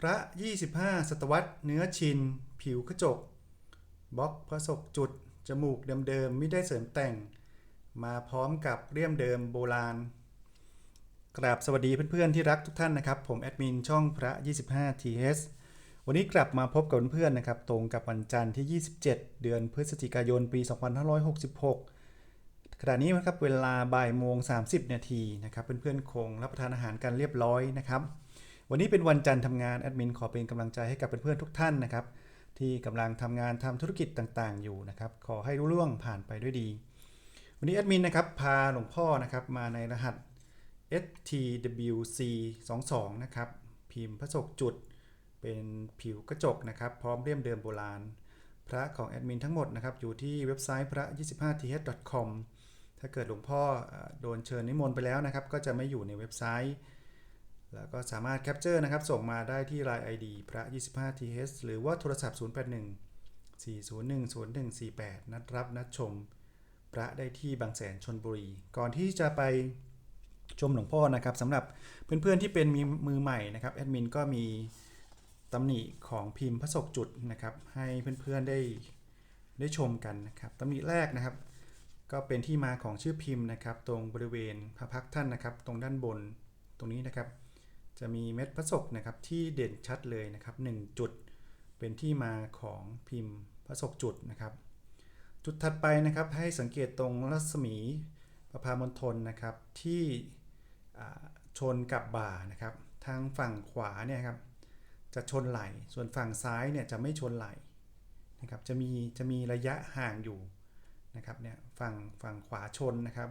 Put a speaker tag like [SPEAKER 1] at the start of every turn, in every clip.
[SPEAKER 1] พระ 25 ศตวรรษเนื้อชิน ผิวกระจกบล็อกพระศกจุด จมูกเดิมๆไม่ได้เสริมแต่ง มาพร้อมกับเรียมเดิมโบราณ กราบสวัสดีเพื่อนๆที่รักทุกท่านนะครับ ผมแอดมินช่องพระ 25 TS วันนี้กลับมาพบกับเพื่อนๆนะครับ ตรงกับวันจันทร์ที่ 27 เดือนพฤศจิกายนปี 2566 ขณะนี้นะครับเวลาบ่ายโมง 30 นาทีนะครับ เพื่อนๆคงรับประทานอาหารกันเรียบร้อยนะครับ วันนี้เป็นวันจันทร์ทำงานแอดมินขอเป็นกำลังใจให้กับเพื่อนๆทุกท่านนะครับ ที่กำลังทำงานทำธุรกิจต่างๆ อยู่นะครับ ขอให้รุ่ร่วงผ่านไปด้วยดี วันนี้แอดมินนะครับพาหลวงพ่อนะครับมาในรหัส STWC 22นะครับพิมพ์พระศกจุด เป็นผิวกระจกนะครับ พร้อมเลี่ยมเดิมโบราณ พระของแอดมินทั้งหมดนะครับ อยู่ที่เว็บไซต์พระ 25th.com ถ้าเกิดหลวงพ่อโดนเชิญนิมนต์ไปแล้วนะครับ ก็จะไม่อยู่ในเว็บไซต์ แล้วก็สามารถแคปเจอร์นะครับ ส่งมาได้ที่ Line ID พระ 25th หรือว่าโทรศัพท์ 081 401 0148 นัดรับนัดชม พระได้ที่บางแสนชนบุรี ก่อนที่จะไปชมหลวงพ่อนะครับสำหรับเพื่อนๆที่เป็นมีมือใหม่นะครับแอดมินก็มีตำหนิของพิมพ์พระศกจุดนะครับ ให้เพื่อนๆได้ได้ชมกันนะครับตำหนิแรกนะครับ ก็เป็นที่มาของชื่อพิมพ์นะครับ ตรงบริเวณพระพักท่านนะครับ ตรงด้านบนตรงนี้นะครับ จะมีเม็ดพระศกนะครับที่เด่นชัดเลยนะครับ1จุดเป็นที่มาของพิมพ์พระศกจุดนะครับ จุดถัดไปนะครับให้สังเกตตรงรัศมีประพามณฑลนะครับที่ชนกับบ่านะครับ ทางฝั่งขวาเนี่ยครับจะชนไหลส่วนฝั่งซ้ายเนี่ยจะไม่ชนไหลนะครับจะมีจะมีระยะห่างอยู่นะครับเนี่ยฝั่งฝั่งขวาชนนะครับ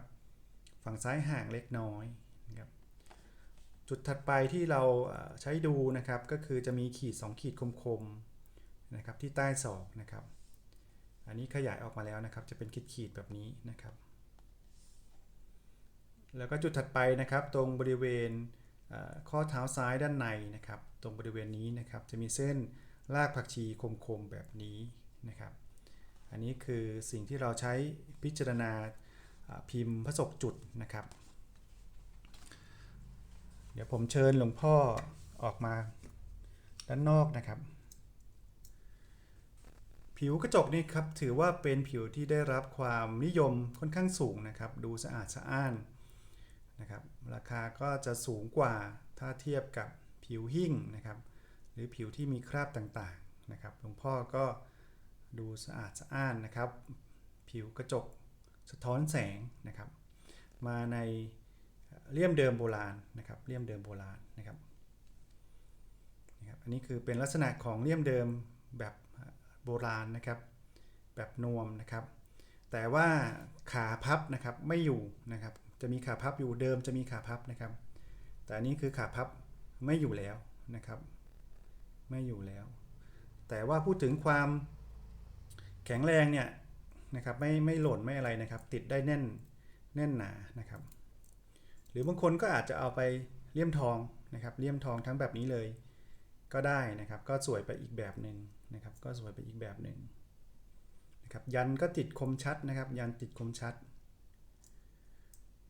[SPEAKER 1] ฝั่งซ้ายห่างเล็กน้อยนะครับ จุดถัดไปที่เราใช้ดูนะครับก็คือจะมีขีด 2 ขีดคมๆนะครับที่ใต้ศอกนะครับ อันนี้ขยายออกมาแล้วนะครับ จะเป็นขีดขีดๆแบบนี้นะครับ แล้วก็จุดถัดไปนะครับ ตรงบริเวณข้อเท้าซ้ายด้านในนะครับ ตรงบริเวณนี้นะครับ จะมีเส้นรากผักชีคมๆแบบนี้นะครับ อันนี้คือสิ่งที่เราใช้พิจารณาอ่าพิมพ์พระศกจุดนะครับ เดี๋ยวผมเชิญหลวงพ่อออกมาด้านนอกนะครับ ผิวกระจกนี่ครับถือว่าเป็นผิวที่ได้รับความนิยมค่อนข้างสูงนะครับ ดูสะอาดสะอ้านนะครับ ราคาก็จะสูงกว่าถ้าเทียบกับผิวหิ้งนะครับ หรือผิวที่มีคราบต่างๆนะครับ หลวงพ่อก็ดูสะอาดสะอ้านนะครับ ผิวกระจกสะท้อนแสงนะครับ มาใน เลี่ยมเดิมโบราณนะครับเลี่ยมเดิมโบราณนะครับนะครับ อันนี้คือเป็นลักษณะของเลี่ยมเดิมแบบโบราณนะครับ แบบนวมนะครับ แต่ว่าขาพับนะครับไม่อยู่นะครับ จะมีขาพับอยู่เดิมจะมีขาพับนะครับ แต่อันนี้คือขาพับไม่อยู่แล้วนะครับ ไม่อยู่แล้ว แต่ว่าพูดถึงความแข็งแรงเนี่ยนะครับไม่ไม่หล่นไม่อะไรนะครับ ติดได้แน่นแน่นหนานะครับ รือบางคนก็อาจจะเอาไปเลี่ยมทองนะครับเลี่ยมทองทั้งแบบนี้เลย ก็ได้นะครับ ก็สวยไปอีกแบบหนึ่งนะครับ ก็สวยไปอีกแบบหนึ่งนะครับยันก็ติดคมชัดนะครับ ยันติดคมชัด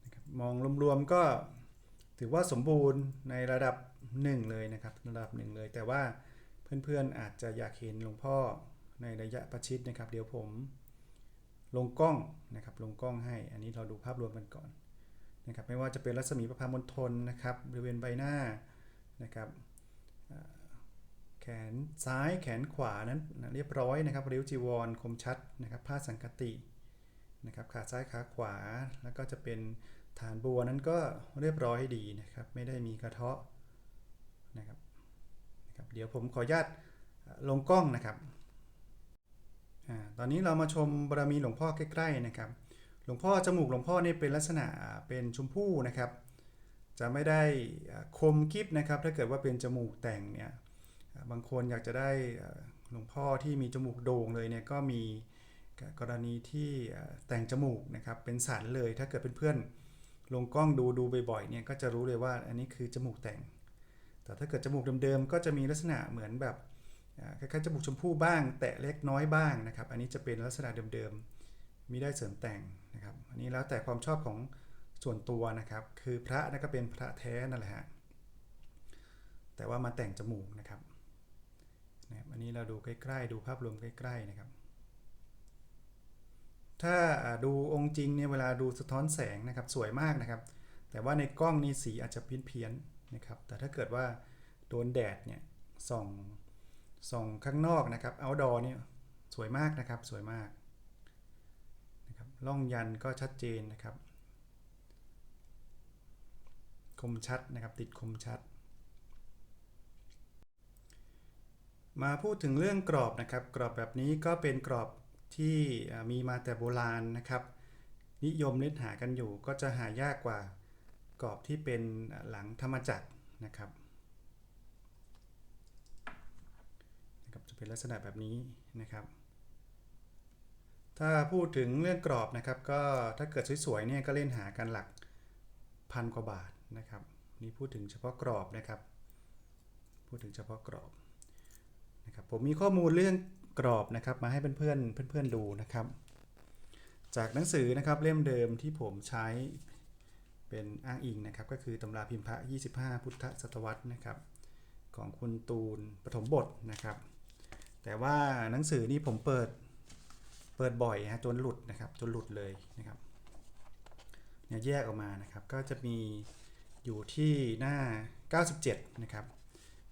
[SPEAKER 1] นะครับมองรวมๆก็ถือว่าสมบูรณ์ในระดับหนึ่งเลยนะครับระดับหนึ่งเลย แต่ว่าเพื่อนๆอาจจะอยากเห็นหลวงพ่อในระยะประชิดนะครับ เดี๋ยวผมลงกล้องนะครับลงกล้องให้อันนี้เราดูภาพรวมกันก่อน นะครับไม่ว่าจะเป็นรัศมีประพามณฑลนะครับบริเวณใบหน้านะครับแขนซ้ายแขนขวานั้นนะเรียบร้อยนะครับริ้วจีวรคมชัดนะครับผ้าสังกตินะครับขาซ้ายขาขวาแล้วก็จะเป็นฐานบัวนั้นก็เรียบร้อยดีนะครับไม่ได้มีกระเทาะนะครับนะครับเดี๋ยวผมขออนุญาตลงกล้องนะครับอาตอนนี้เรามาชมบารมีหลวงพ่อใกล้ๆนะครับ หลวงพ่อจมูกหลวงพ่อเนี่ยเป็นลักษณะเป็นชมพู่นะครับ จะไม่ได้คมกิฟนะครับ ถ้าเกิดว่าเป็นจมูกแต่งเนี่ยบางคนอยากจะได้หลวงพ่อที่มีจมูกโด่งเลยเนี่ยก็มีกรณีที่แต่งจมูกนะครับเป็นสันเลยถ้าเกิดเพื่อนๆลงกล้องดูดูบ่อยๆเนี่ยก็จะรู้เลยว่าอันนี้คือจมูกแต่ง แต่ถ้าเกิดจมูกเดิมๆก็จะมีลักษณะเหมือนแบบคล้ายๆจมูกชมพู่บ้าง แตะเล็กน้อยบ้างนะครับ อันนี้จะเป็นลักษณะเดิมๆ มิได้เสริมแต่งนะครับอันนี้แล้วแต่ความชอบของส่วนตัวนะครับ คือพระนั่นก็เป็นพระแท้นั่นแหละฮะแต่ว่ามาแต่งจมูกนะครับนะครับอันนี้เราดูใกล้ๆ ดูภาพรวมใกล้ๆนะครับ ถ้าดูองค์จริงเนี่ยเวลาดูสะท้อนแสงนะครับสวยมากนะครับ แต่ว่าในกล้องนี่สีอาจจะเพี้ยนๆนะครับ แต่ถ้าเกิดว่าโดนแดดเนี่ยส่องส่องข้างนอกนะครับ outdoor เนี่ยสวยมากนะครับสวยมาก ล่องยันก็ชัดเจนนะครับ คมชัดนะครับติดคมชัด มาพูดถึงเรื่องกรอบนะครับ กรอบแบบนี้ก็เป็นกรอบที่มีมาแต่โบราณนะครับ นิยมเล่นหากันอยู่ก็จะหายากกว่ากรอบที่เป็นหลังธรรมจักรนะครับนะครับจะเป็นลักษณะแบบนี้นะครับ ถ้าพูดถึงเรื่องกรอบนะครับ ก็ถ้าเกิดสวยๆเนี่ยก็เล่นหากันหลักพันกว่าบาทนะครับ นี่พูดถึงเฉพาะกรอบนะครับ พูดถึงเฉพาะกรอบนะครับผมมีข้อมูลเรื่องกรอบนะครับ มาให้เพื่อนๆเพื่อนๆดูนะครับ จากหนังสือนะครับเล่มเดิมที่ผมใช้เป็นอ้างอิงนะครับ ก็คือตำราพิมพ์พระ 25 พุทธศตวรรษนะครับ ของคุณตูนปฐมบทนะครับ แต่ว่าหนังสือนี้ผมเปิด เปิดบ่อยฮะจนหลุดนะครับ จนหลุดเลยนะครับเนี่ยแยกออกมานะครับ ก็จะมีอยู่ที่หน้า 97 นะครับ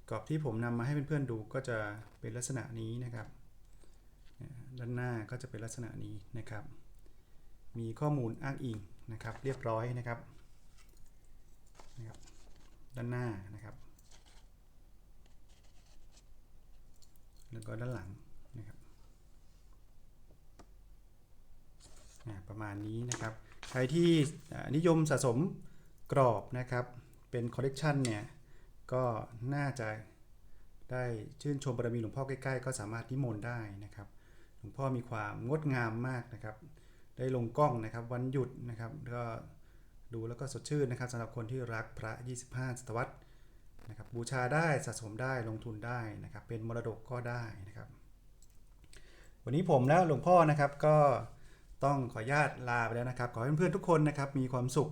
[SPEAKER 1] กรอบที่ผมนำมาให้เพื่อนๆดูก็จะเป็นลักษณะนี้นะครับ ด้านหน้าก็จะเป็นลักษณะนี้นะครับ มีข้อมูลอ้างอิงนะครับ เรียบร้อยนะครับนะครับ ด้านหน้านะครับ แล้วก็ด้านหลังนะครับอ่า ประมาณนี้นะครับ ใครที่นิยมสะสมกรอบนะครับ เป็นคอลเลกชันเนี่ย ก็น่าจะได้ชื่นชมบารมีหลวงพ่อใกล้ๆ ก็สามารถนิมนต์ได้นะครับ หลวงพ่อมีความงดงามมากนะครับ ได้ลงกล้องนะครับวันหยุดนะครับ ก็ดูแล้วก็สดชื่นนะครับสำหรับคนที่รักพระ 25 ศตวรรษนะครับ บูชาได้สะสมได้ลงทุนได้นะครับ เป็นมรดกก็ได้นะครับ วันนี้ผมและหลวงพ่อนะครับก็ ต้องขออนุญาตลาไปแล้วนะครับ ขอให้เพื่อนๆทุกคนนะครับมีความสุข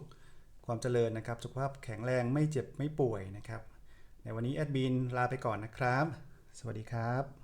[SPEAKER 1] ความเจริญนะครับ สุขภาพแข็งแรงไม่เจ็บไม่ป่วยนะครับ ในวันนี้แอดบินลาไปก่อนนะครับ สวัสดีครับ